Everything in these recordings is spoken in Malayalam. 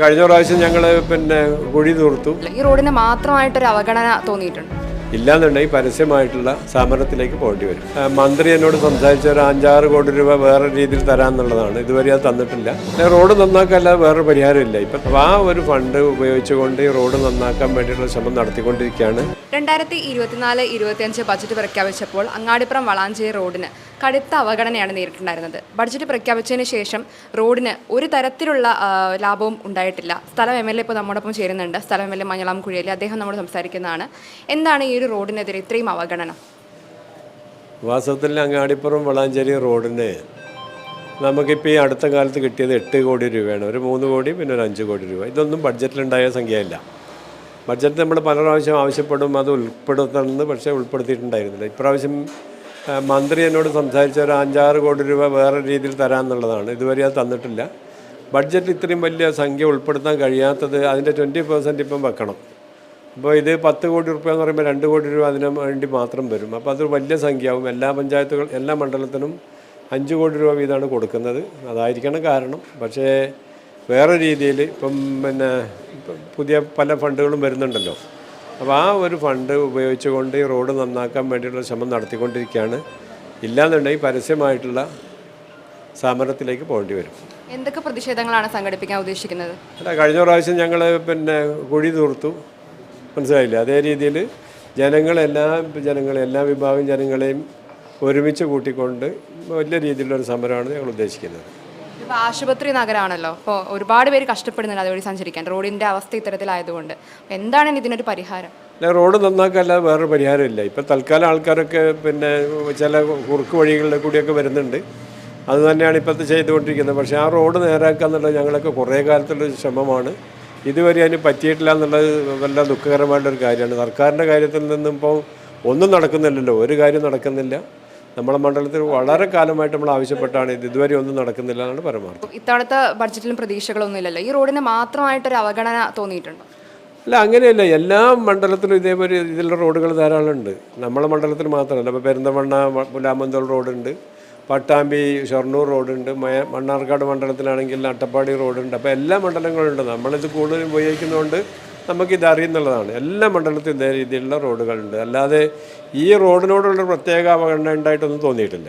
കഴിഞ്ഞ പ്രാവശ്യം ഞങ്ങൾ പിന്നെ കുഴി തീർത്തു. ഈ റോഡിന് മാത്രമായിട്ടൊരു അവഗണന തോന്നിയിട്ടുണ്ട്. ഇല്ലാന്നുണ്ടെങ്കിൽ പരസ്യമായിട്ടുള്ള സമരത്തിലേക്ക് പോകേണ്ടി വരും. മന്ത്രി എന്നോട് സംസാരിച്ച ഒരു അഞ്ചാറ് കോടി രൂപ വേറെ രീതിയിൽ തരാമെന്നുള്ളതാണ്. ഇതുവരെ അത് തന്നിട്ടില്ല. റോഡ് നന്നാക്കല്ലാതെ വേറെ പരിഹാരമില്ല. ഇപ്പം ആ ഒരു ഫണ്ട് ഉപയോഗിച്ചുകൊണ്ട് റോഡ് നന്നാക്കാൻ വേണ്ടിയിട്ടുള്ള ശ്രമം നടത്തിക്കൊണ്ടിരിക്കുകയാണ്. രണ്ടായിരത്തി ഇരുപത്തിനാല് ഇരുപത്തിയഞ്ച് ബജറ്റ് പ്രഖ്യാപിച്ചപ്പോൾ അങ്ങാടിപ്പുറം വളാഞ്ചേരി റോഡിന് കടുത്ത അവഗണനയാണ് നേരിട്ടുണ്ടായിരുന്നത്. ബഡ്ജറ്റ് പ്രഖ്യാപിച്ചതിന് ശേഷം റോഡിന് ഒരു തരത്തിലുള്ള ലാഭവും ഉണ്ടായിട്ടില്ല. സ്ഥലം എം എൽ എ ഇപ്പോൾ നമ്മോടൊപ്പം ചേരുന്നുണ്ട്. സ്ഥലം എം എൽ എ മഞ്ഞളാം കുഴിയിൽ അദ്ദേഹം നമ്മോട് സംസാരിക്കുന്നതാണ്. എന്താണ് ഈ ഒരു റോഡിനെതിരെ ഇത്രയും അവഗണന. വാസ്തവത്തിൽ അങ്ങാടിപ്പുറം വളാഞ്ചേരി റോഡിന് നമുക്കിപ്പോൾ ഈ അടുത്ത കാലത്ത് കിട്ടിയത് എട്ട് കോടി രൂപയാണ്. ഒരു മൂന്ന് കോടി പിന്നെ ഒരു അഞ്ച് കോടി രൂപ. ഇതൊന്നും ബഡ്ജറ്റിലുണ്ടായ സംഖ്യയല്ല. ബഡ്ജറ്റ് നമ്മൾ പല പ്രാവശ്യം ആവശ്യപ്പെടും അത് ഉൾപ്പെടുത്തണമെന്ന് പക്ഷേ ഉൾപ്പെടുത്തിയിട്ടുണ്ടായിരുന്നില്ല. ഇപ്രാവശ്യം മന്ത്രി എന്നോട് സംസാരിച്ച ഒരു അഞ്ചാറ് കോടി രൂപ വേറെ രീതിയിൽ തരാമെന്നുള്ളതാണ്. ഇതുവരെ അത് തന്നിട്ടില്ല. ബഡ്ജറ്റിൽ ഇത്രയും വലിയ സംഖ്യ ഉൾപ്പെടുത്താൻ കഴിയാത്തത് അതിന്റെ ട്വന്റി പെർസെന്റ് ഇപ്പം വെക്കണം. അപ്പോൾ ഇത് പത്ത് കോടി റുപ്യ എന്ന് പറയുമ്പോൾ രണ്ട് കോടി രൂപ അതിന് വേണ്ടി മാത്രം വരും. അപ്പോൾ അതൊരു വലിയ സംഖ്യയാവും. എല്ലാ പഞ്ചായത്തുകൾ എല്ലാ മണ്ഡലത്തിനും അഞ്ച് കോടി രൂപ വീതമാണ് കൊടുക്കുന്നത്. അതായിരിക്കണം കാരണം. പക്ഷേ വേറെ രീതിയിൽ ഇപ്പം പിന്നെ പുതിയ പല ഫണ്ടുകളും വരുന്നുണ്ടല്ലോ. അപ്പോൾ ആ ഒരു ഫണ്ട് ഉപയോഗിച്ചുകൊണ്ട് ഈ റോഡ് നന്നാക്കാൻ വേണ്ടിയിട്ടുള്ള ശ്രമം നടത്തിക്കൊണ്ടിരിക്കുകയാണ്. ഇല്ലാന്നുണ്ടെങ്കിൽ പരസ്യമായിട്ടുള്ള സമരത്തിലേക്ക് പോകേണ്ടി വരും. എന്തൊക്കെ പ്രതിഷേധങ്ങളാണ് സംഘടിപ്പിക്കാൻ ഉദ്ദേശിക്കുന്നത്? അല്ല കഴിഞ്ഞ പ്രാവശ്യം ഞങ്ങൾ പിന്നെ കുഴി തൂർത്തു. മനസ്സിലായില്ലേ? അതേ രീതിയിൽ ജനങ്ങളെല്ലാ ജനങ്ങളെ എല്ലാ വിഭാഗം ജനങ്ങളെയും ഒരുമിച്ച് കൂട്ടിക്കൊണ്ട് വലിയ രീതിയിലുള്ളൊരു സമരമാണ് ഞങ്ങൾ ഉദ്ദേശിക്കുന്നത്. ഇപ്പോൾ ആശുപത്രി നഗരമാണല്ലോ അപ്പോൾ ഒരുപാട് പേര് കഷ്ടപ്പെടുന്നുണ്ട് അതുവഴി സഞ്ചരിക്കാൻ. റോഡിന്റെ അവസ്ഥ ഇത്തരത്തിലായതുകൊണ്ട്. എന്താണ് ഇതിനൊരു പരിഹാരം? അല്ല റോഡ് നന്നാക്കല്ലാതെ വേറൊരു പരിഹാരമില്ല. ഇപ്പം തൽക്കാലം ആൾക്കാരൊക്കെ പിന്നെ ചില കുറുക്ക് വഴികളിൽ കൂടിയൊക്കെ വരുന്നുണ്ട്. അത് തന്നെയാണ് ഇപ്പോഴത്തെ ചെയ്തുകൊണ്ടിരിക്കുന്നത്. പക്ഷേ ആ റോഡ് നേരാക്കുക എന്നുള്ളത് ഞങ്ങളൊക്കെ കുറേ കാലത്തുള്ളൊരു ശ്രമമാണ്. ഇതുവരെ അതിന് പറ്റിയിട്ടില്ല എന്നുള്ളത് വല്ല ദുഃഖകരമായിട്ടൊരു കാര്യമാണ്. സർക്കാരിന്റെ കാര്യത്തിൽ നിന്നും ഇപ്പോൾ ഒന്നും നടക്കുന്നില്ലല്ലോ. ഒരു കാര്യം നടക്കുന്നില്ല. നമ്മളെ മണ്ഡലത്തിൽ വളരെ കാലമായിട്ട് നമ്മൾ ആവശ്യപ്പെട്ടാണ് ഇത്. ഇതുവരെ ഒന്നും നടക്കുന്നില്ല എന്നാണ് പരമാർത്ഥം. ഇത്തവണത്തെ ബഡ്ജറ്റിലും പ്രതീക്ഷകളൊന്നും ഇല്ലല്ലോ ഈ റോഡിന് മാത്രമായിട്ടൊരു അവഗണന തോന്നിയിട്ടുണ്ടോ? അല്ല അങ്ങനെയല്ല. എല്ലാ മണ്ഡലത്തിലും ഇതേപോലെ ഇതിലുള്ള റോഡുകൾ ധാരാളം ഉണ്ട് നമ്മളെ മണ്ഡലത്തിൽ മാത്രമല്ല. ഇപ്പോൾ പെരിന്തമണ്ണ പുലാമന്തോൾ റോഡുണ്ട്. പട്ടാമ്പി ഷൊർണൂർ റോഡുണ്ട് മയ മണ്ണാർക്കാട് മണ്ഡലത്തിലാണെങ്കിൽ അട്ടപ്പാടി റോഡുണ്ട്. അപ്പോൾ എല്ലാ മണ്ഡലങ്ങളുണ്ട്. നമ്മളിത് കൂടുതലും ഉപയോഗിക്കുന്നതുകൊണ്ട് നമുക്കിത് അറിയുന്നുള്ളതാണ്. എല്ലാ മണ്ഡലത്തിലും ഇതേ രീതിയിലുള്ള റോഡുകളുണ്ട്. അല്ലാതെ ഈ റോഡിനോടുള്ള പ്രത്യേക അവഗണന ഉണ്ടായിട്ടൊന്നും തോന്നിയിട്ടില്ല.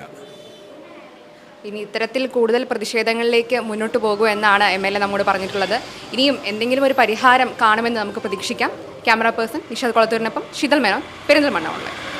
ഇനി ഇത്തരത്തിൽ കൂടുതൽ പ്രതിഷേധങ്ങളിലേക്ക് മുന്നോട്ട് പോകൂ എന്നാണ് എം എൽ എ നമ്മോട് പറഞ്ഞിട്ടുള്ളത്. ഇനിയും എന്തെങ്കിലും ഒരു പരിഹാരം കാണുമെന്ന് നമുക്ക് പ്രതീക്ഷിക്കാം. ക്യാമറ പേഴ്സൺ നിഷാദ് കുളത്തൂരിനൊപ്പം ശീതൽ മേനോൻ പെരിന്തൽമണ്ണ ഉള്ളത്